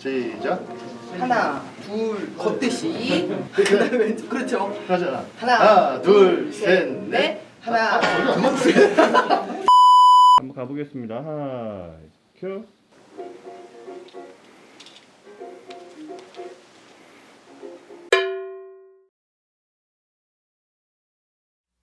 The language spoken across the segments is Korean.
시. 하나, 둘, 걷듯이. 그다음에 왼쪽. 그렇죠. 하자. 하나, 둘, 셋, 넷. 하나, 안 맞추게. 한번 가보겠습니다. 하나, 큐.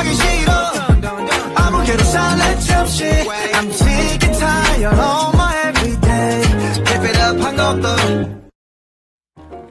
하기 싫어 아무개로 살래 잠시 I'm sick and tired of my everyday Keep it up 한 것도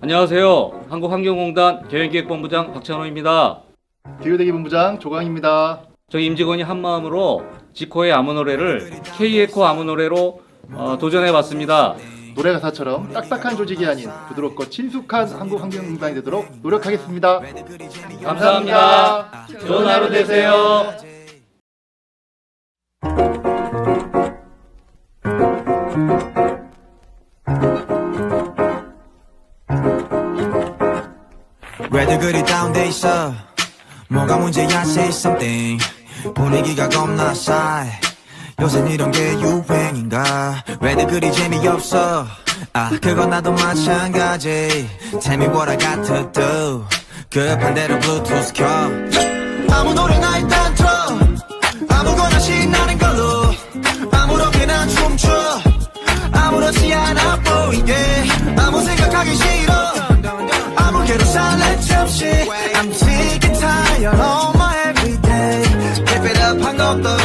안녕하세요. 한국환경공단 계획기획본부장 박찬호입니다. 기후대기 본부장 조광입니다. 저희 임직원이 한 마음으로 지코의 아무 노래를 K에코 아무 노래로 어, 도전해봤습니다. 노래 가사처럼 딱딱한 조직이 아닌 부드럽고 친숙한 한국 환경공단이 되도록 노력하겠습니다. 감사합니다. 좋은 하루 되세요. 왜들 그리 다운돼 있어 뭐가 문제야 say something 분위기가 겁나 싸해 요새 이런 게 유행인가 왜들 그리 재미없어? 아 그건 나도 마찬가지. Tell me what I got to do 그 반대로 블루투스 켜. 아무 노래나 일단 틀어. 아무거나 신나는 걸로. 아무렇게나 춤춰. 아무렇지 않아 보이게. 아무 생각하기 싫어. 아무개로 살래 잠시 I'm sick and tired of my everyday. Give it up 한곡더